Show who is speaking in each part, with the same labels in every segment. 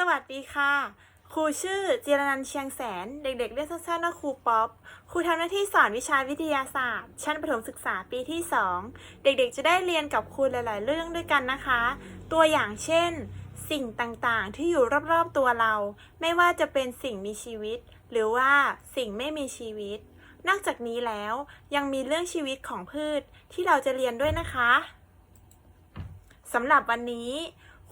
Speaker 1: สวัสดีค่ะ ครูชื่อเจรนันเชียงแสน เด็กๆ เรียกสั้นๆว่าครูป๊อป ครูทำหน้าที่สอนวิชาวิทยาศาสตร์ ชั้นประถมศึกษาปีที่ 2 เด็กๆ จะได้เรียนกับครูหลายๆ เรื่องด้วยกันนะคะ ตัวอย่างเช่น สิ่งต่างๆ ที่อยู่รอบๆ ตัวเรา ไม่ว่าจะเป็นสิ่งมีชีวิต หรือว่าสิ่งไม่มีชีวิต นอกจากนี้แล้วยังมีเรื่องชีวิตของพืชที่เราจะเรียนด้วยนะคะสำหรับวันนี้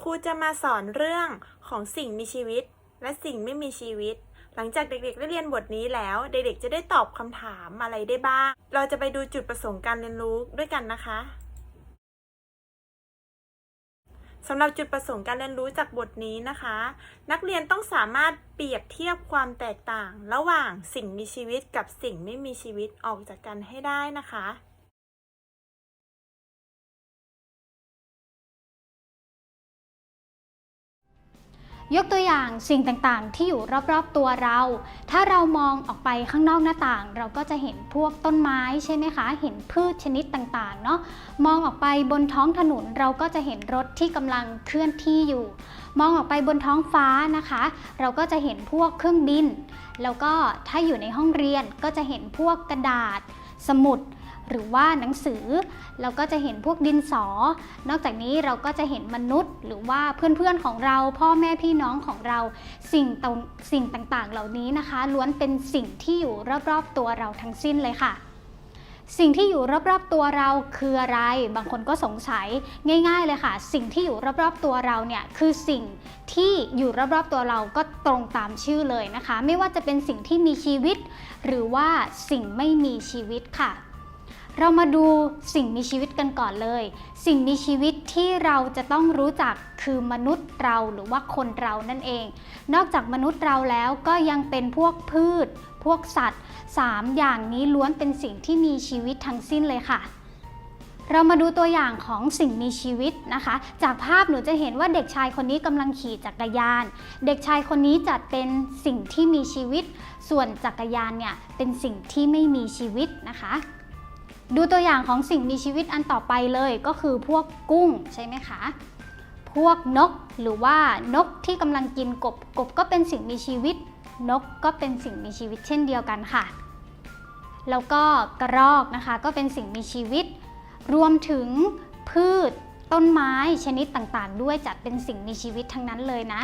Speaker 1: ครูจะมาสอนเรื่องของสิ่งมีชีวิต และสิ่งไม่มีชีวิต หลังจากเด็กๆ ได้เรียนบทนี้แล้ว เด็กๆ จะได้ตอบคำถามอะไรได้บ้าง เราจะไปดูจุดประสงค์การเรียนรู้ด้วยกันนะคะสำหรับจุดประสงค์การเรียนรู้จากบทนี้นะคะ นักเรียนต้องสามารถเปรียบเทียบความแตกต่าง ระหว่างสิ่งมีชีวิตกับสิ่งไม่มีชีวิตออกจากกันให้ได้นะคะ
Speaker 2: ยกตัวอย่างสิ่งต่างๆ ที่อยู่รอบๆตัวเรา ถ้าเรามองออกไปข้างนอกหน้าต่าง เราก็จะเห็นพวกต้นไม้ใช่ไหมคะ เห็นพืชชนิดต่างๆ เนาะ มองออกไปบนท้องถนนเราก็จะเห็นรถที่กำลังเคลื่อนที่อยู่ มองออกไปบนท้องฟ้านะคะ เราก็จะเห็นพวกเครื่องบิน แล้วก็ถ้าอยู่ในห้องเรียนก็จะเห็นพวกกระดาษ สมุด หรือว่าหนังสือ เราก็จะเห็นพวกดินสอ นอกจากนี้เราก็จะเห็นมนุษย์ หรือว่าเพื่อนๆของเรา พ่อแม่พี่น้องของเราสิ่งสิ่งต่างๆ เหล่านี้นะคะ ล้วนเป็นสิ่งที่อยู่รอบๆตัวเราทั้งสิ้นเลยค่ะสิ่งที่อยู่รอบๆตัวเราคืออะไร บางคนก็สงสัยง่าย ๆเลยค่ะ สิ่งที่อยู่รอบๆตัวเราเนี่ยคือสิ่งที่อยู่รอบๆตัวเราก็ตรงตามชื่อเลยนะคะ ไม่ว่าจะเป็นสิ่งที่มีชีวิต หรือว่าสิ่งไม่มีชีวิตค่ะ เรามาดูสิ่งมีชีวิตกันก่อนเลย สิ่งมีชีวิตที่เราจะต้องรู้จักคือมนุษย์เราหรือว่าคนเรานั่นเอง นอกจากมนุษย์เราแล้วก็ยังเป็นพวกพืช พวกสัตว์ 3 อย่างนี้ล้วนเป็นสิ่งที่มีชีวิตทั้งสิ้นเลยค่ะ เรามาดูตัวอย่างของสิ่งมีชีวิตนะคะ จากภาพหนูจะเห็นว่าเด็กชายคนนี้กำลังขี่จักรยาน เด็กชายคนนี้จัดเป็นสิ่งที่มีชีวิต ส่วนจักรยานเนี่ยเป็นสิ่งที่ไม่มีชีวิตนะคะ ดูตัวอย่างของสิ่งมีชีวิตอันต่อไปเลยก็คือพวกกุ้งใช่ไหมคะ พวกนกหรือว่านกที่กำลังกินกบกบก็เป็นสิ่งมีชีวิต นกก็เป็นสิ่งมีชีวิตเช่นเดียวกันค่ะ แล้วก็กระรอกนะคะก็เป็นสิ่งมีชีวิต รวมถึงพืช ต้นไม้ชนิดต่างๆ ด้วยจัดเป็นสิ่งมีชีวิตทั้งนั้นเลยนะ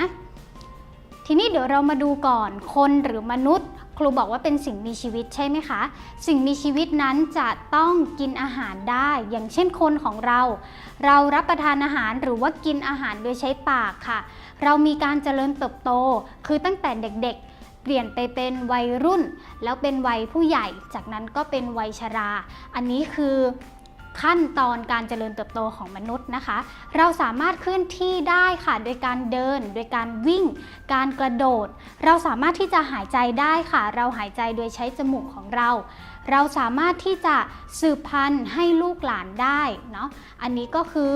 Speaker 2: ทีนี้เดี๋ยวเรามาดูก่อนคนหรือมนุษย์ รูบอกว่าเป็นสิ่งมีชีวิตใช่ไหมคะ สิ่งมีชีวิตนั้นจะต้องกินอาหารได้ อย่างเช่นคนของเรา เรารับประทานอาหารหรือว่ากินอาหารโดยใช้ปากค่ะ เรามีการเจริญเติบโต คือตั้งแต่เด็กๆเปลี่ยนไปเป็นวัยรุ่น แล้วเป็นวัยผู้ใหญ่ จากนั้นก็เป็นวัยชรา อันนี้คือ ขั้นตอนการเจริญเติบโตของมนุษย์นะคะ เราสามารถเคลื่อนที่ได้ค่ะ โดยการเดิน โดยการวิ่ง การกระโดด เราสามารถที่จะหายใจได้ค่ะ เราหายใจโดยใช้จมูกของเรา เราสามารถที่จะสืบพันธุ์ให้ลูกหลานได้เนาะ อันนี้ก็คือ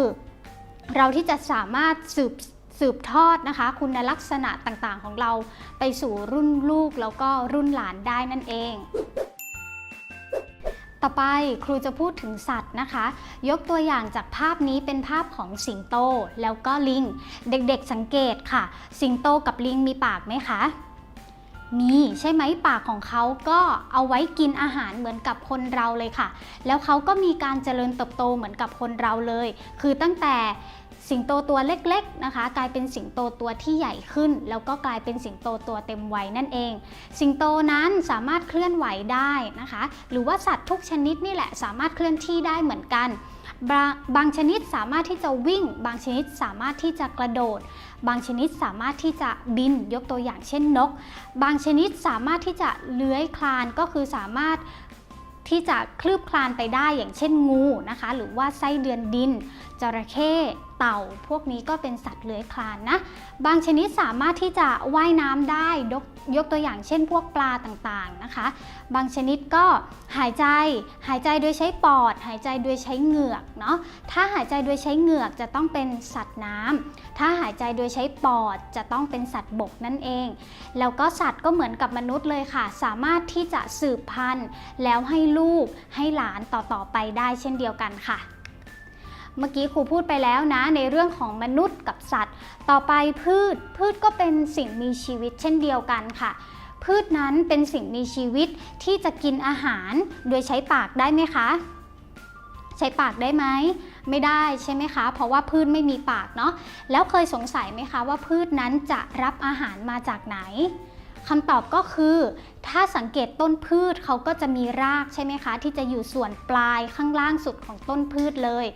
Speaker 2: เราที่จะสามารถสืบสืบทอดนะคะ คุณลักษณะต่างๆของเราไปสู่รุ่นลูกแล้วก็รุ่นหลานได้นั่นเอง ต่อไปครูจะพูดถึงสัตว์นะคะ ยกตัวอย่างจากภาพนี้เป็นภาพของสิงโตแล้วก็ลิง เด็กๆสังเกตค่ะ สิงโตกับลิงมีปากไหมคะ มีใช่ไหมปากของเขาก็เอาไว้กินอาหารเหมือนกับคนเราเลยค่ะ แล้วเขาก็มีการเจริญเติบโตเหมือนกับคนเราเลย คือตั้งแต่ สิงโตตัวเล็กๆนะคะ กลายเป็นสิงโตตัวที่ใหญ่ขึ้น แล้วก็กลายเป็นสิงโตตัวเต็มวัยนั่นเอง สิงโตนั้นสามารถเคลื่อนไหวได้นะคะ หรือว่าสัตว์ทุกชนิดนี่แหละสามารถเคลื่อนที่ได้เหมือนกันบางบางชนิดสามารถที่จะวิ่ง บางชนิดสามารถที่จะกระโดด บางชนิดสามารถที่จะบินยกตัวอย่างเช่นนก บางชนิดสามารถที่จะเลื้อยคลานก็คือสามารถที่จะคลืบคลานไปได้อย่างเช่นงูนะคะ หรือว่าไส้เดือนดินจระเข้เต่า พวกนี้ก็เป็นสัตว์เลื้อยคลานนะ บางชนิดสามารถที่จะว่ายน้ำได้ยกตัวอย่างเช่นพวกปลาต่างๆนะคะ บางชนิดก็หายใจ หายใจโดยใช้ปอด หายใจโดยใช้เหงือกเนาะ ถ้าหายใจโดยใช้เหงือกจะต้องเป็นสัตว์น้ำ ถ้าหายใจโดยใช้ปอดจะต้องเป็นสัตว์บกนั่นเอง แล้วก็สัตว์ก็เหมือนกับมนุษย์เลยค่ะ สามารถที่จะสืบพันธุ์ แล้วให้ลูกให้หลานต่อๆไปได้เช่นเดียวกันค่ะ เมื่อกี้ครูพูดไปแล้วนะ ในเรื่องของมนุษย์กับสัตว์ ต่อไปพืช พืชก็เป็นสิ่งมีชีวิตเช่นเดียวกันค่ะ พืชนั้นเป็นสิ่งมีชีวิตที่จะกินอาหารโดยใช้ปากได้ไหมคะ ใช้ปากได้ไหมไม่ได้ใช่ไหมคะ เพราะว่าพืชไม่มีปากเนาะแล้วเคยสงสัยไหมคะว่าพืชนั้นจะรับอาหารมาจากไหน คำตอบก็คือ ถ้าสังเกตต้นพืชเขาก็จะมีรากใช่ไหมคะ ที่จะอยู่ส่วนปลายข้างล่างสุดของต้นพืชเลย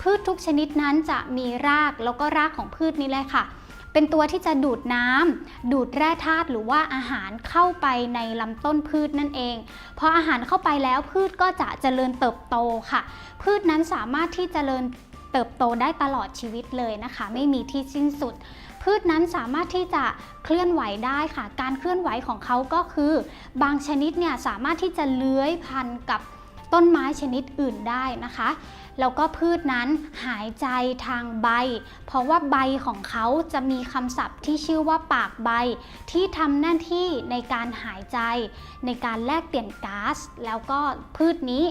Speaker 2: พืชทุกชนิดนั้นจะมีรากแล้วก็รากของพืชนี้เลยค่ะเป็นตัวที่จะดูดน้ำดูดแร่ธาตุหรือว่าอาหารเข้าไปในลำต้นพืชนั่นเองพออาหารเข้าไปแล้วพืชก็จะเจริญเติบโตค่ะ พืชนั้นสามารถที่จเจริญเติบโตได้ตลอดชีวิตเลยนะคะ ไม่มีที่สิ้นสุด พืชนั้นสามารถที่จะเคลื่อนไหวได้ค่ะ การเคลื่อนไหวของเขาก็คือ บางชนิดเนี่ยสามารถที่จะเลื้อยพันกับต้นไม้ชนิดอื่นได้นะคะ แล้วก็พืชนั้นหายใจทางใบ เพราะว่าใบของเขาจะมีคำศัพท์ที่ชื่อว่าปากใบ ที่ทำหน้าที่ในการหายใจ ในการแลกเปลี่ยนก๊าซ แล้วก็พืชนี้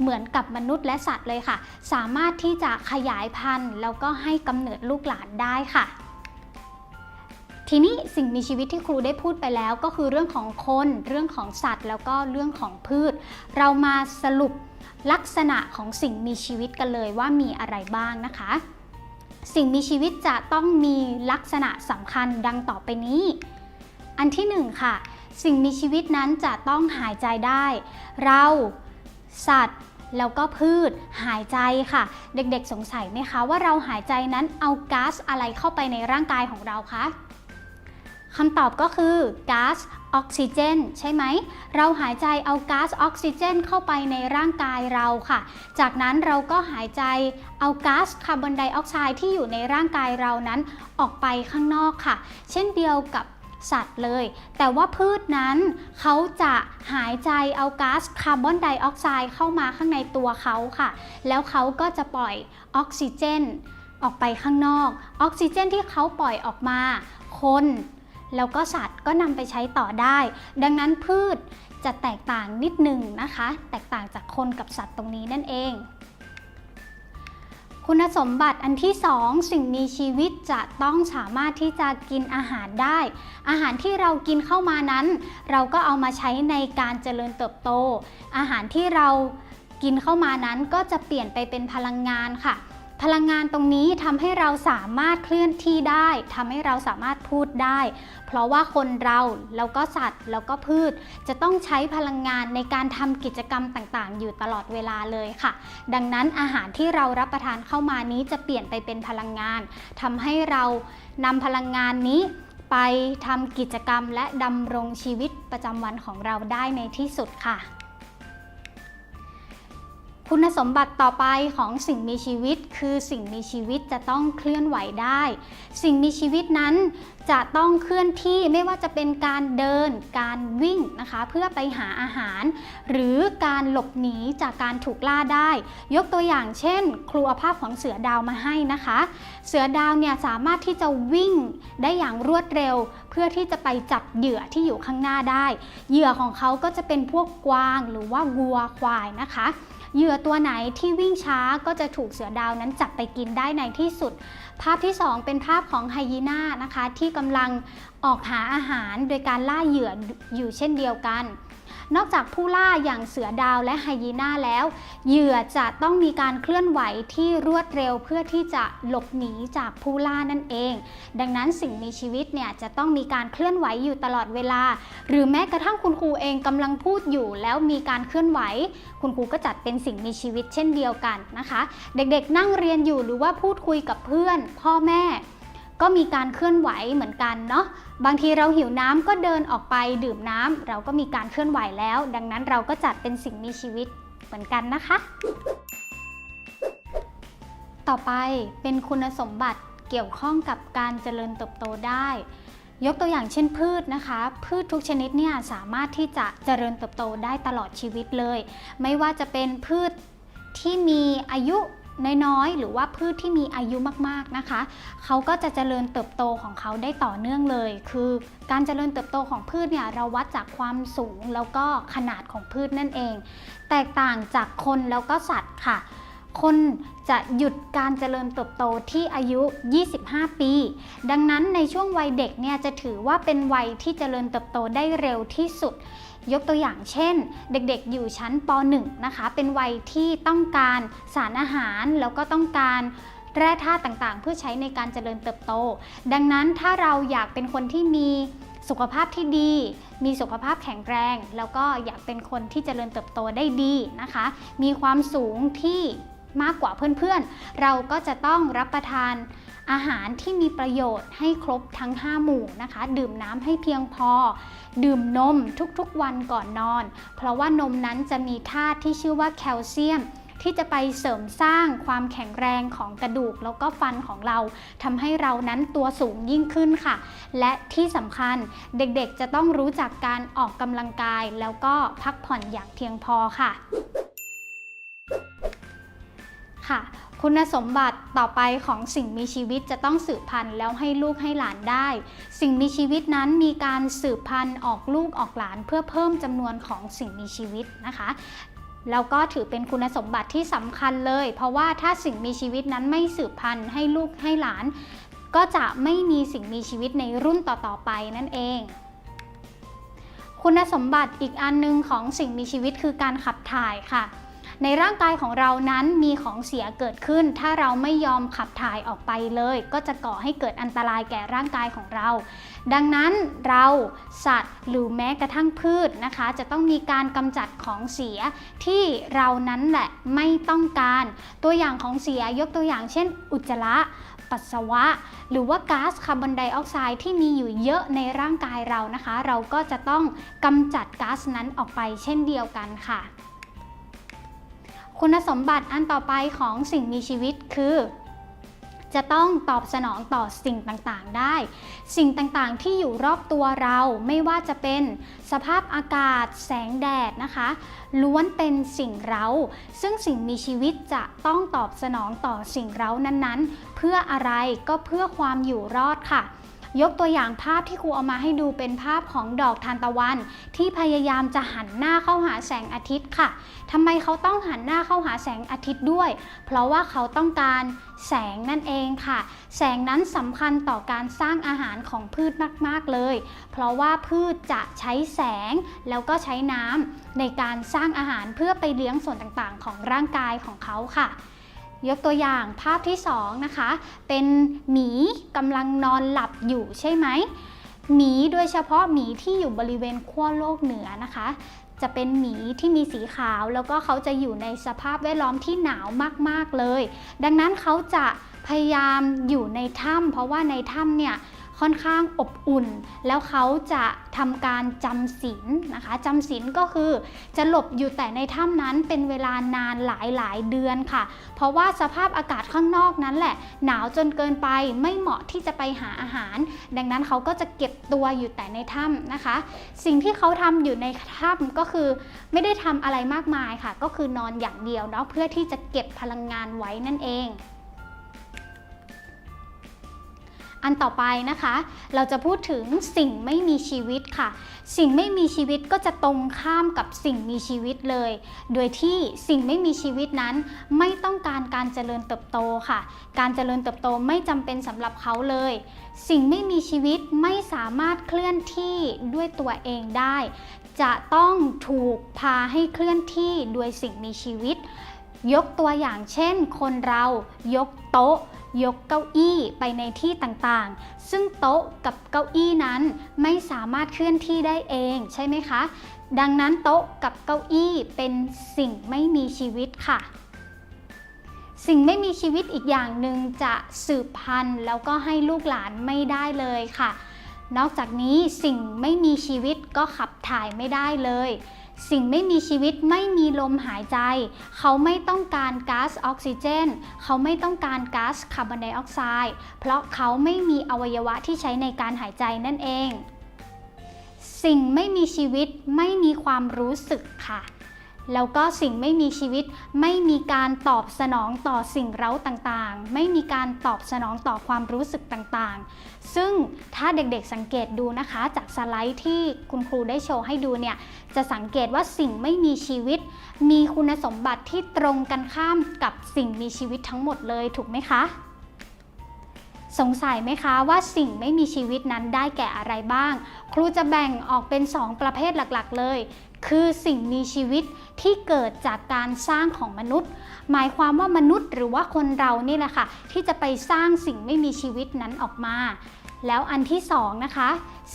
Speaker 2: เหมือนกับมนุษย์และสัตว์เลยค่ะ สามารถที่จะขยายพันธุ์ แล้วก็ให้กำเนิดลูกหลานได้ค่ะ ทีนี้สิ่งมีชีวิตที่ครูได้พูดไปแล้วก็คือเรื่องของคน เรื่องของสัตว์ แล้วก็เรื่องของพืช เรามาสรุปลักษณะของสิ่งมีชีวิตกันเลยว่ามีอะไรบ้างนะคะ สิ่งมีชีวิตจะต้องมีลักษณะสำคัญดังต่อไปนี้ อันที่หนึ่งค่ะ สิ่งมีชีวิตนั้นจะต้องหายใจได้ เรา สัตว์แล้วก็พืชหายใจค่ะ เด็กๆสงสัยไหมคะว่าเราหายใจนั้นเอาก๊าซอะไรเข้าไปในร่างกายของเราคะ คำตอบก็คือก๊าซออกซิเจนใช่ไหม เราหายใจเอาก๊าซออกซิเจนเข้าไปในร่างกายเราค่ะ จากนั้นเราก็หายใจเอาก๊าซคาร์บอนไดออกไซด์ที่อยู่ในร่างกายเรานั้นออกไปข้างนอกค่ะ เช่นเดียวกับสัตว์เลย แต่ว่าพืชนั้นเขาจะหายใจเอาก๊าซคาร์บอนไดออกไซด์เข้ามาข้างในตัวเขาค่ะ แล้วเขาก็จะปล่อยออกซิเจน ออกไปข้างนอก ออกซิเจนที่เขาปล่อยออกมา คน แล้วก็สัตว์ก็นำไปใช้ต่อได้ ดังนั้นพืชจะแตกต่างนิดหนึ่งนะคะ แตกต่างจากคนกับสัตว์ตรงนี้นั่นเอง คุณสมบัติอันที่ 2 สิ่งมีชีวิตจะต้องสามารถที่จะกินอาหารได้ อาหารที่เรากินเข้ามานั้น เราก็เอามาใช้ในการเจริญเติบโต อาหารที่เรากินเข้ามานั้นก็จะเปลี่ยนไปเป็นพลังงานค่ะ พลังงานตรงนี้ทำให้เราสามารถเคลื่อนที่ได้ทำให้เราสามารถพูดได้ เพราะว่าคนเราแล้วก็สัตว์แล้วก็พืช จะต้องใช้พลังงานในการทำกิจกรรมต่างๆ อยู่ตลอดเวลาเลยค่ะ ดังนั้นอาหารที่เรารับประทานเข้ามานี้จะเปลี่ยนไปเป็นพลังงานทำให้เรานำพลังงานนี้ไปทำกิจกรรมและดำรงชีวิตประจำวันของเราได้ในที่สุดค่ะ คุณสมบัติต่อไปของสิ่งมีชีวิต คือสิ่งมีชีวิตจะต้องเคลื่อนไหวได้ สิ่งมีชีวิตนั้นจะต้องเคลื่อนที่ไม่ว่าจะเป็นการเดิน การวิ่งนะคะ เพื่อไปหาอาหาร หรือการหลบหนีจากการถูกล่าได้ ยกตัวอย่างเช่น ครูอาภาพของเสือดาวมาให้นะคะ เสือดาวเนี่ยสามารถที่จะวิ่งได้อย่างรวดเร็ว เพื่อที่จะไปจับเหยื่อที่อยู่ข้างหน้าได้ เหยื่อของเขาก็จะเป็นพวกกวางหรือว่าวัวควายนะคะ เหยื่อตัวไหนที่วิ่งช้าก็จะถูกเสือดาวนั้นจับไปกินได้ในที่สุด ภาพที่ 2 เป็นภาพของไฮยีน่านะคะ ที่กำลังออกหาอาหารโดยการล่าเหยื่ออยู่เช่นเดียวกัน นอกจากผู้ล่าอย่างเสือดาวและไฮยีน่าแล้ว เหยื่อจะต้องมีการเคลื่อนไหวที่รวดเร็วเพื่อที่จะหลบหนีจากผู้ล่านั่นเอง ดังนั้นสิ่งมีชีวิตเนี่ยจะต้องมีการเคลื่อนไหวอยู่ตลอดเวลา หรือแม้กระทั่งคุณครูเองกำลังพูดอยู่ แล้วมีการเคลื่อนไหว คุณครูก็จัดเป็นสิ่งมีชีวิตเช่นเดียวกันนะคะ เด็กๆนั่งเรียนอยู่หรือว่าพูดคุยกับเพื่อน พ่อแม่ ก็มีการเคลื่อนไหวเหมือนกันเนาะบางทีเราหิวน้ำก็เดินออกไปดื่มน้ำเราก็มีการเคลื่อนไหวแล้ว ดังนั้นเราก็จัดเป็นสิ่งมีชีวิตเหมือนกันนะคะ ต่อไปเป็นคุณสมบัติเกี่ยวข้องกับการเจริญเติบโตได้ ยกตัวอย่างเช่นพืชนะคะ พืชทุกชนิดเนี่ยสามารถที่จะเจริญเติบโตได้ตลอดชีวิตเลย ไม่ว่าจะเป็นพืชที่มีอายุ น้อยๆ หรือว่าพืชที่มีอายุมากๆนะคะ เขาก็จะเจริญเติบโตของเขาได้ต่อเนื่องเลย คือการเจริญเติบโตของพืชเนี่ยเราวัดจากความสูงแล้วก็ขนาดของพืชนั่นเอง แตกต่างจากคนแล้วก็สัตว์ค่ะ คนจะหยุดการเจริญเติบโตที่อายุ 25 ปี ดังนั้นในช่วงวัยเด็กเนี่ยจะถือว่าเป็นวัยที่เจริญเติบโตได้เร็วที่สุด ยกตัวอย่างเช่น เด็กๆอยู่ชั้นป .1 นะคะ เป็นวัยที่ต้องการสารอาหารแล้วก็ต้องการแร่ธาตุต่างๆ เพื่อใช้ในการเจริญเติบโต ดังนั้นถ้าเราอยากเป็นคนที่มีสุขภาพที่ดี มีสุขภาพแข็งแรง แล้วก็อยากเป็นคนที่เจริญเติบโตได้ดีนะคะ มีความสูงที่มากกว่าเพื่อนๆ เราก็จะต้องรับประทาน อาหารที่มีประโยชน์ให้ครบทั้ง 5 หมู่นะคะ ดื่มน้ำให้เพียงพอ ดื่มนมทุกๆวันก่อนนอน เพราะว่านมนั้นจะมีธาตุที่ชื่อว่าแคลเซียมที่จะไปเสริมสร้างความแข็งแรงของกระดูกแล้วก็ฟันของเราทำให้เรานั้นตัวสูงยิ่งขึ้นค่ะ และที่สำคัญเด็กๆจะต้องรู้จักการออกกำลังกาย แล้วก็พักผ่อนอย่างเพียงพอค่ะค่ะ คุณสมบัติต่อไปของสิ่งมีชีวิตจะต้องสืบพันธุ์แล้วให้ลูกให้หลานได้ สิ่งมีชีวิตนั้นมีการสืบพันธุ์ออกลูกออกหลาน เพื่อเพิ่มจำนวนของสิ่งมีชีวิตนะคะแล้วก็ถือเป็นคุณสมบัติที่สำคัญเลย เพราะว่าถ้าสิ่งมีชีวิตนั้นไม่สืบพันธุ์ให้ลูกให้หลาน ก็จะไม่มีสิ่งมีชีวิตในรุ่นต่อๆไปนั่นเอง คุณสมบัติอีกอันหนึงของสิ่งมีชีวิตคือการขับถ่ายค่ะ ในร่างกายของเรานั้นมีของเสียเกิดขึ้น ถ้าเราไม่ยอมขับถ่ายออกไปเลย ก็จะก่อให้เกิดอันตรายแก่ร่างกายของเรา ดังนั้นเราสัตว์หรือแม้กระทั่งพืชนะคะ จะต้องมีการกำจัดของเสียที่เรานั้นแหละไม่ต้องการ ตัวอย่างของเสียยกตัวอย่างเช่น อุจจาระปัสสาวะ หรือว่าก๊าซคาร์บอนไดออกไซด์ที่มีอยู่เยอะในร่างกายเรานะคะ เราก็จะต้องกำจัดก๊าซนั้นออกไปเช่นเดียวกันค่ะ คุณสมบัติอันต่อไปของสิ่งมีชีวิตคือ จะต้องตอบสนองต่อสิ่งต่างๆได้ สิ่งต่างๆที่อยู่รอบตัวเราไม่ว่าจะเป็นสภาพอากาศ แสงแดดนะคะ ล้วนเป็นสิ่งเร้าซึ่งสิ่งมีชีวิตจะต้องตอบสนองต่อสิ่งเร้านั้นๆ เพื่ออะไรก็เพื่อความอยู่รอดค่ะ ยกตัวอย่างภาพที่ครูเอามาให้ดูเป็นภาพของดอกทานตะวัน ที่พยายามจะหันหน้าเข้าหาแสงอาทิตย์ค่ะทำไมเขาต้องหันหน้าเข้าหาแสงอาทิตย์ด้วย เพราะว่าเขาต้องการแสงนั่นเองค่ะ แสงนั้นสำคัญต่อการสร้างอาหารของพืชมาก ๆ เลย เพราะว่าพืชจะใช้แสงแล้วก็ใช้น้ำในการสร้างอาหารเพื่อไปเลี้ยงส่วนต่างๆ ของร่างกายของเขาค่ะ ยกตัวอย่างภาพที่ 2 นะคะ เป็นหมีกำลังนอนหลับอยู่ใช่ไหมหมีโดยเฉพาะหมีที่อยู่บริเวณขั้วโลกเหนือนะคะ จะเป็นหมีที่มีสีขาว แล้วก็เขาจะอยู่ในสภาพแวดล้อมที่หนาวมาก ๆ เลย ดังนั้นเขาจะพยายามอยู่ในถ้ำเพราะว่าในถ้ำเนี่ย ค่อนข้างอบอุ่น แล้วเขาจะทำการจำศีลนะคะจำศีลก็คือจะหลบอยู่แต่ในถ้ำนั้นเป็นเวลานานหลายหลายเดือนค่ะ เพราะว่าสภาพอากาศข้างนอกนั้นแหละ หนาวจนเกินไปไม่เหมาะที่จะไปหาอาหาร ดังนั้นเขาก็จะเก็บตัวอยู่แต่ในถ้ำนะคะ สิ่งที่เขาทำอยู่ในถ้ำก็คือไม่ได้ทำอะไรมากมายค่ะ ก็คือนอนอย่างเดียวเนาะเพื่อที่จะเก็บพลังงานไว้นั่นเอง อันต่อไปนะคะ เราจะพูดถึงสิ่งไม่มีชีวิตค่ะ สิ่งไม่มีชีวิตก็จะตรงข้ามกับสิ่งมีชีวิตเลย โดยที่สิ่งไม่มีชีวิตนั้น ไม่ต้องการการเจริญเติบโตค่ะ การเจริญเติบโตไม่จำเป็นสำหรับเขาเลย สิ่งไม่มีชีวิตไม่สามารถเคลื่อนที่ด้วยตัวเองได้ จะต้องถูกพาให้เคลื่อนที่โดยสิ่งมีชีวิต ยกตัวอย่างเช่น คนเรายกโต๊ะ ยกเก้าอี้ไปในที่ต่างๆ ซึ่งโต๊ะกับเก้าอี้นั้นไม่สามารถเคลื่อนที่ได้เองใช่ไหมคะ ดังนั้นโต๊ะกับเก้าอี้เป็นสิ่งไม่มีชีวิตค่ะ สิ่งไม่มีชีวิตอีกอย่างหนึ่งจะสืบพันธุ์แล้วก็ให้ลูกหลานไม่ได้เลยค่ะ นอกจากนี้สิ่งไม่มีชีวิตก็ขับถ่ายไม่ได้เลย สิ่งไม่มีชีวิตไม่มีลมหายใจ เขาไม่ต้องการก๊าซออกซิเจน เขาไม่ต้องการก๊าซคาร์บอนไดออกไซด์เพราะเขาไม่มีอวัยวะที่ใช้ในการหายใจนั่นเอง สิ่งไม่มีชีวิตไม่มีความรู้สึกค่ะ แล้วก็สิ่งไม่มีชีวิต ไม่มีการตอบสนองต่อสิ่งเร้าต่างๆ ไม่มีการตอบสนองต่อความรู้สึกต่างๆ ซึ่งถ้าเด็กๆสังเกตดูนะคะ จากสไลด์ที่คุณครูได้โชว์ให้ดูเนี่ยจะสังเกตว่าสิ่งไม่มีชีวิต มีคุณสมบัติที่ตรงกันข้ามกับสิ่งมีชีวิตทั้งหมดเลยถูกไหมคะสงสัยไหมคะว่าสิ่งไม่มีชีวิตนั้นได้แก่อะไรบ้าง ครูจะแบ่งออกเป็น 2 ประเภทหลักๆเลย คือสิ่งมีชีวิต ที่เกิดจากการสร้างของมนุษย์ หมายความว่ามนุษย์หรือว่าคนเรานี่แหละค่ะ ที่จะไปสร้างสิ่งไม่มีชีวิตนั้นออกมา แล้วอันที่สองนะคะ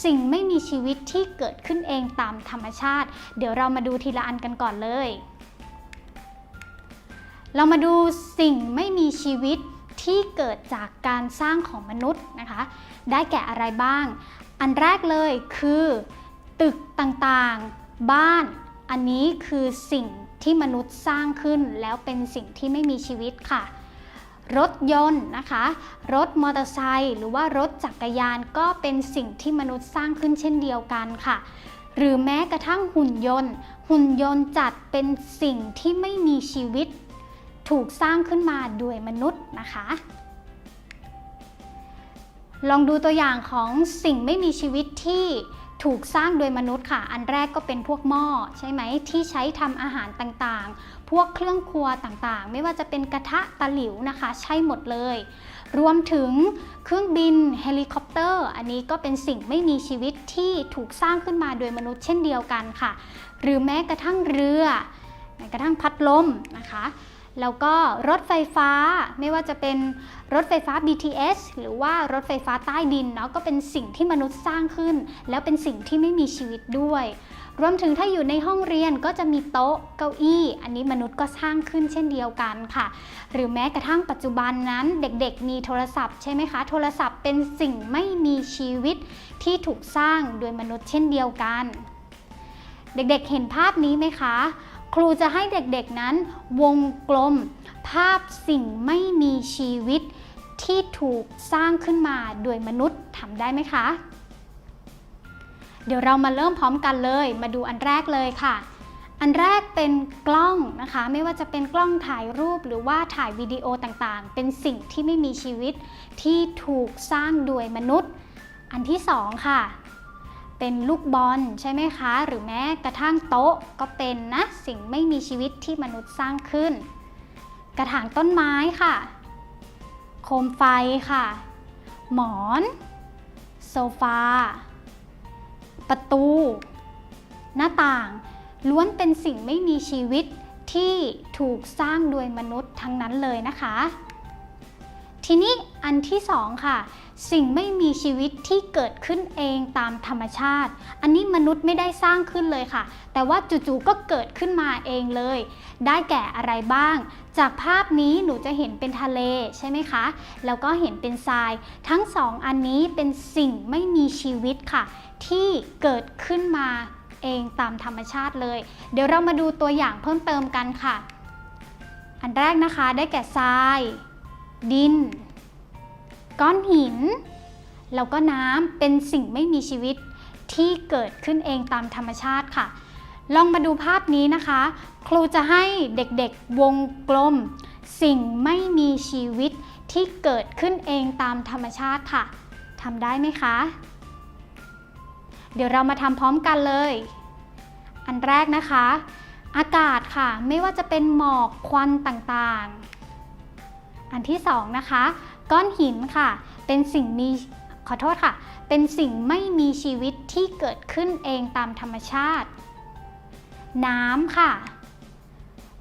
Speaker 2: สิ่งไม่มีชีวิตที่เกิดขึ้นเองตามธรรมชาติ เดี๋ยวเรามาดูทีละอันกันก่อนเลย เรามาดูสิ่งไม่มีชีวิตที่เกิดจากการสร้างของมนุษย์นะคะ ได้แก่อะไรบ้าง อันแรกเลยคือ ตึกต่างๆ บ้าน อันนี้คือสิ่งที่มนุษย์สร้างขึ้นแล้วเป็นสิ่งที่ไม่มีชีวิตค่ะ รถยนต์นะคะ รถมอเตอร์ไซค์หรือว่ารถจักรยานก็เป็นสิ่งที่มนุษย์สร้างขึ้นเช่นเดียวกันค่ะ หรือแม้กระทั่งหุ่นยนต์ หุ่นยนต์จัดเป็นสิ่งที่ไม่มีชีวิต ถูกสร้างขึ้นมาโดยมนุษย์นะคะ ลองดูตัวอย่างของสิ่งไม่มีชีวิตที่ถูกสร้างโดยมนุษย์ค่ะ อันแรกก็เป็นพวกหม้อใช่ไหมที่ใช้ทำอาหารต่างๆ พวกเครื่องครัวต่างๆ ไม่ว่าจะเป็นกระทะตะหลิวนะคะ ใช่หมดเลย รวมถึงเครื่องบินเฮลิคอปเตอร์ อันนี้ก็เป็นสิ่งไม่มีชีวิตที่ถูกสร้างขึ้นมาโดยมนุษย์เช่นเดียวกันค่ะ หรือแม้กระทั่งเรือแม้กระทั่งพัดลมนะคะ แล้วก็รถไฟฟ้าไม่ว่าจะเป็นรถไฟฟ้า BTS หรือว่ารถไฟฟ้าใต้ดินเนาะก็เป็นสิ่งที่มนุษย์สร้างขึ้น แล้วเป็นสิ่งที่ไม่มีชีวิตด้วย รวมถึงถ้าอยู่ในห้องเรียนก็จะมีโต๊ะเก้าอี้ อันนี้มนุษย์ก็สร้างขึ้นเช่นเดียวกันค่ะ หรือแม้กระทั่งปัจจุบันนั้นเด็กๆ มีโทรศัพท์ใช่ไหมคะ โทรศัพท์เป็นสิ่งไม่มีชีวิตที่ถูกสร้างโดยมนุษย์เช่นเดียวกัน เด็กๆ เห็นภาพนี้ไหมคะ ครูจะให้เด็กๆนั้น วงกลม ภาพสิ่งไม่มีชีวิตที่ถูกสร้างขึ้นมาโดยมนุษย์ทำได้ไหมคะ เดี๋ยวเรามาเริ่มพร้อมกันเลย มาดูอันแรกเลยค่ะ อันแรกเป็นกล้องนะคะ ไม่ว่าจะเป็นกล้องถ่ายรูปหรือว่าถ่ายวิดีโอต่างๆ เป็นสิ่งที่ไม่มีชีวิตที่ถูกสร้างโดยมนุษย์ อันที่สองค่ะ เป็นลูกบอลใช่ไหมคะ หรือแม้กระทั่งโต๊ะก็เป็นนะสิ่งไม่มีชีวิตที่มนุษย์สร้างขึ้น กระถางต้นไม้ค่ะ โคมไฟค่ะ หมอน โซฟา ประตู หน้าต่าง ล้วนเป็นสิ่งไม่มีชีวิตที่ถูกสร้างโดยมนุษย์ทั้งนั้นเลยนะคะ ทีนี้อันที่สองค่ะ สิ่งไม่มีชีวิตที่เกิดขึ้นเองตามธรรมชาติ อันนี้มนุษย์ไม่ได้สร้างขึ้นเลยค่ะ แต่ว่าจู่ๆก็เกิดขึ้นมาเองเลย ได้แก่อะไรบ้าง จากภาพนี้หนูจะเห็นเป็นทะเลใช่ไหมคะ แล้วก็เห็นเป็นทราย ทั้งสองอันนี้เป็นสิ่งไม่มีชีวิตค่ะ ที่เกิดขึ้นมาเองตามธรรมชาติเลย เดี๋ยวเรามาดูตัวอย่างเพิ่มเติมกันค่ะ อันแรกนะคะได้แก่ทราย ดิน ก้อนหิน แล้วก็น้ำเป็นสิ่งไม่มีชีวิตที่เกิดขึ้นเองตามธรรมชาติค่ะ ลองมาดูภาพนี้นะคะ ครูจะให้เด็กๆวงกลม สิ่งไม่มีชีวิตที่เกิดขึ้นเองตามธรรมชาติค่ะทำได้ไหมคะ เดี๋ยวเรามาทำพร้อมกันเลย อันแรกนะคะ อากาศค่ะไม่ว่าจะเป็นหมอกควันต่างๆ อันที่สองนะคะ ก้อนหินค่ะ เป็นสิ่งมีขอโทษค่ะ เป็นสิ่งไม่มีชีวิตที่เกิดขึ้นเองตามธรรมชาติ น้ำค่ะ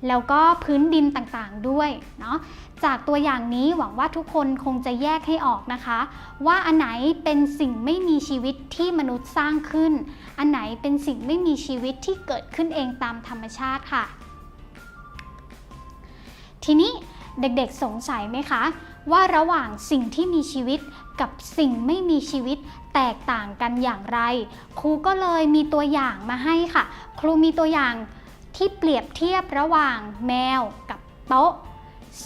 Speaker 2: แล้วก็พื้นดินต่างๆด้วยเนาะจากตัวอย่างนี้หวังว่าทุกคนคงจะแยกให้ออกนะคะ ว่าอันไหนเป็นสิ่งไม่มีชีวิตที่มนุษย์สร้างขึ้น อันไหนเป็นสิ่งไม่มีชีวิตที่เกิดขึ้นเองตามธรรมชาติค่ะ ทีนี้เด็กๆสงสัยไหมคะ ว่าระหว่างสิ่งที่มีชีวิตกับสิ่งไม่มีชีวิตแตกต่างกันอย่างไร ครูก็เลยมีตัวอย่างมาให้ค่ะ ครูมีตัวอย่างที่เปรียบเทียบระหว่างแมวกับโต๊ะ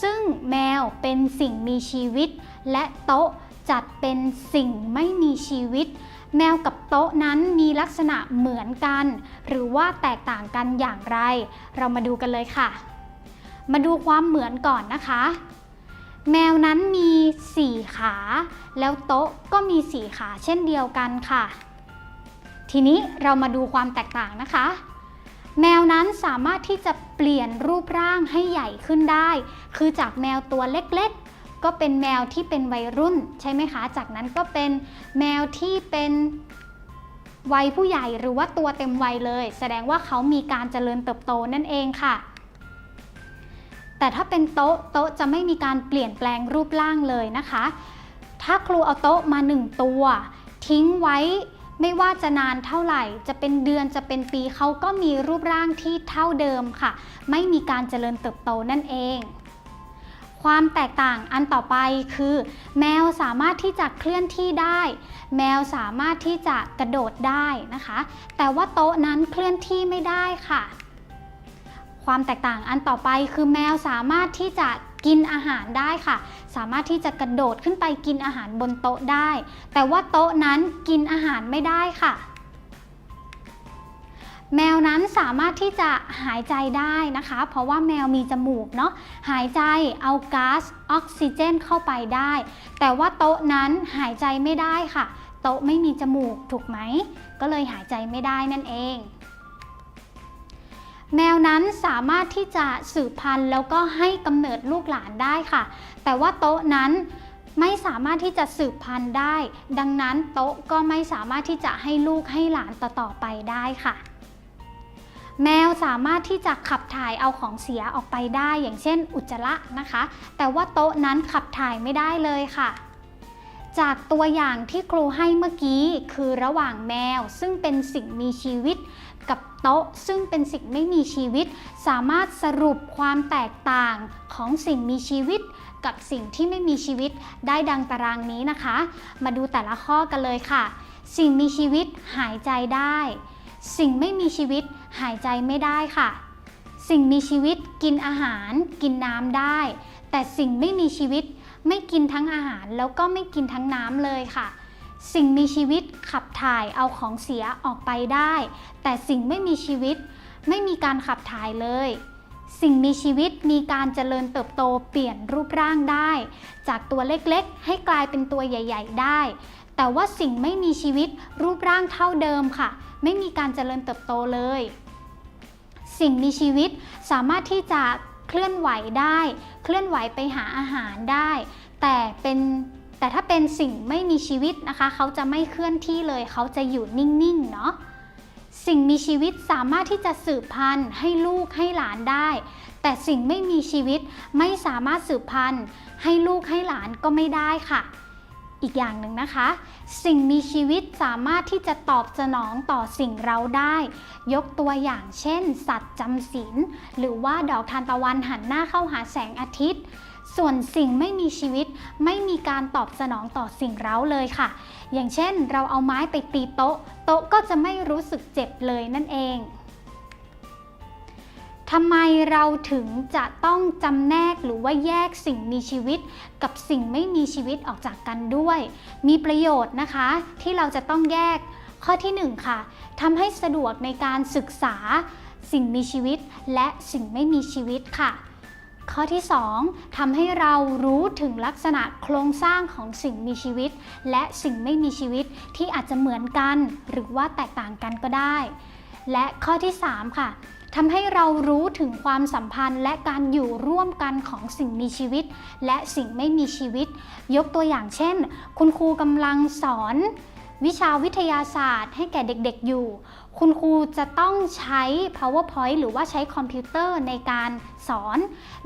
Speaker 2: ซึ่งแมวเป็นสิ่งมีชีวิต และโต๊ะจัดเป็นสิ่งไม่มีชีวิต แมวกับโต๊ะนั้นมีลักษณะเหมือนกัน หรือว่าแตกต่างกันอย่างไร เรามาดูกันเลยค่ะ มาดูความเหมือนก่อนนะคะ แมวนั้นมี 4 ขา แล้วโต๊ะก็มี 4 ขาเช่นเดียวกันค่ะ ทีนี้เรามาดูความแตกต่างนะคะ แมวนั้นสามารถที่จะเปลี่ยนรูปร่างให้ใหญ่ขึ้นได้ คือจากแมวตัวเล็กๆ ก็เป็นแมวที่เป็นวัยรุ่นใช่ไหมคะ จากนั้นก็เป็นแมวที่เป็นวัยผู้ใหญ่หรือว่าตัวเต็มวัยเลย แสดงว่าเขามีการเจริญเติบโตนั่นเองค่ะ แต่ถ้าเป็นโต๊ะโต๊ะจะไม่มีการเปลี่ยนแปลงรูปร่างเลยนะคะ ถ้าครูเอาโต๊ะมาหนึ่งตัว ทิ้งไว้ไม่ว่าจะนานเท่าไหร่ จะเป็นเดือนจะเป็นปีเขาก็มีรูปร่างที่เท่าเดิมค่ะ ไม่มีการเจริญเติบโตนั่นเอง ความแตกต่างอันต่อไปคือ แมวสามารถที่จะเคลื่อนที่ได้ แมวสามารถที่จะกระโดดได้นะคะ แต่ว่าโต๊ะนั้นเคลื่อนที่ไม่ได้ค่ะ ความแตกต่างอันต่อไปคือแมวสามารถที่จะกินอาหารได้ค่ะ สามารถที่จะกระโดดขึ้นไปกินอาหารบนโต๊ะได้ แต่ว่าโต๊ะนั้นกินอาหารไม่ได้ค่ะ แมวนั้นสามารถที่จะหายใจได้นะคะ เพราะว่าแมวมีจมูกเนาะหายใจเอาก๊าซออกซิเจนเข้าไปได้ แต่ว่าโต๊ะนั้นหายใจไม่ได้ค่ะ โต๊ะไม่มีจมูกถูกไหม ก็เลยหายใจไม่ได้นั่นเอง แมวนั้นสามารถที่จะสืบพันธุ์แล้วก็ให้กำเนิดลูกหลานได้ค่ะ แต่ว่าโต๊ะนั้นไม่สามารถที่จะสืบพันธุ์ได้ ดังนั้นโต๊ะก็ไม่สามารถที่จะให้ลูกให้หลานต่อๆไปได้ค่ะ แมวสามารถที่จะขับถ่ายเอาของเสียออกไปได้ อย่างเช่น อุจจาระนะคะ แต่ว่าโต๊ะนั้นขับถ่ายไม่ได้เลยค่ะ จากตัวอย่างที่ครูให้เมื่อกี้คือระหว่างแมว ซึ่งเป็นสิ่งมีชีวิต กับโต๊ะ ซึ่งเป็นสิ่งไม่มีชีวิต สามารถสรุปความแตกต่างของสิ่งมีชีวิต กับสิ่งที่ไม่มีชีวิตได้ดังตารางนี้นะคะ มาดูแต่ละข้อกันเลยค่ะ สิ่งมีชีวิตหายใจได้ สิ่งไม่มีชีวิตหายใจไม่ได้ค่ะ สิ่งมีชีวิตกินอาหาร กินน้ำได้ แต่สิ่งไม่มีชีวิต ไม่กินทั้งอาหารแล้วก็ไม่กินทั้งน้ำเลยค่ะ สิ่งมีชีวิตขับถ่ายเอาของเสียออกไปได้ แต่สิ่งไม่มีชีวิตไม่มีการขับถ่ายเลย สิ่งมีชีวิตมีการเจริญเติบโตเปลี่ยนรูปร่างได้ จากตัวเล็กๆ ให้กลายเป็นตัวใหญ่ ๆ ได้ แต่ว่าสิ่งไม่มีชีวิตรูปร่างเท่าเดิมค่ะ ไม่มีการเจริญเติบโตเลย สิ่งมีชีวิตสามารถที่จะ เคลื่อนไหวได้ เคลื่อนไหวไปหาอาหารได้ แต่เป็นแต่ถ้าเป็นสิ่งไม่มีชีวิตนะคะ เขาจะไม่เคลื่อนที่เลย เขาจะอยู่นิ่งๆเนาะสิ่งมีชีวิตสามารถที่จะสืบพันธุ์ให้ลูกให้หลานได้ แต่สิ่งไม่มีชีวิตไม่สามารถสืบพันธุ์ให้ลูกให้หลานก็ไม่ได้ค่ะ อีกอย่างหนึ่งนะคะ สิ่งมีชีวิตสามารถที่จะตอบสนองต่อสิ่งเราได้ ยกตัวอย่างเช่น สัตว์จำศีลหรือว่าดอกทานตะวันหันหน้าเข้าหาแสงอาทิตย์ ส่วนสิ่งไม่มีชีวิตไม่มีการตอบสนองต่อสิ่งเร้าเลยค่ะ อย่างเช่น เราเอาไม้ไปตีโต๊ะ โต๊ะก็จะไม่รู้สึกเจ็บเลยนั่นเอง ทำไมเราถึงจะต้องจำแนกหรือว่าแยกสิ่งมีชีวิต กับสิ่งไม่มีชีวิตออกจากกันด้วย มีประโยชน์นะคะ ที่เราจะต้องแยกข้อที่1ค่ะทำให้สะดวกในการศึกษา สิ่งมีชีวิต และสิ่งไม่มีชีวิตค่ะข้อที่ 2ทำให้เรารู้ถึงลักษณะโครงสร้างของสิ่งมีชีวิต และสิ่งไม่มีชีวิตที่อาจจะเหมือนกัน หรือว่าแตกต่างกันก็ได้ และข้อที่ 3 ค่ะ ทำให้เรารู้ถึงความสัมพันธ์ และการอยู่ร่วมกันของสิ่งมีชีวิต และสิ่งไม่มีชีวิต ยกตัวอย่างเช่น คุณครูกำลังสอน วิชาวิทยาศาสตร์ ให้แก่เด็กๆอยู่ คุณครูจะต้องใช้ powerpoint หรือว่าใช้คอมพิวเตอร์ในการสอน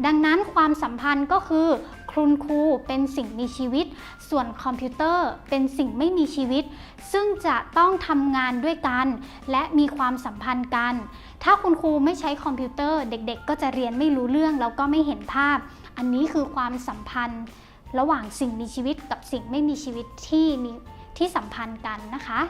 Speaker 2: ดังนั้นความสัมพันธ์ก็คือคุณครูเป็นสิ่งมีชีวิต ส่วนคอมพิวเตอร์เป็นสิ่งไม่มีชีวิต ซึ่งจะต้องทำงานด้วยกัน และมีความสัมพันธ์กัน ถ้าคุณครูไม่ใช้คอมพิวเตอร์ เด็กๆ ก็จะเรียนไม่รู้เรื่องแล้วก็ไม่เห็นภาพ อันนี้คือความสัมพันธ์ ระหว่างสิ่งมีชีวิตกับสิ่งไม่มีชีวิตที่มีที่สัมพันธ์กันนะคะ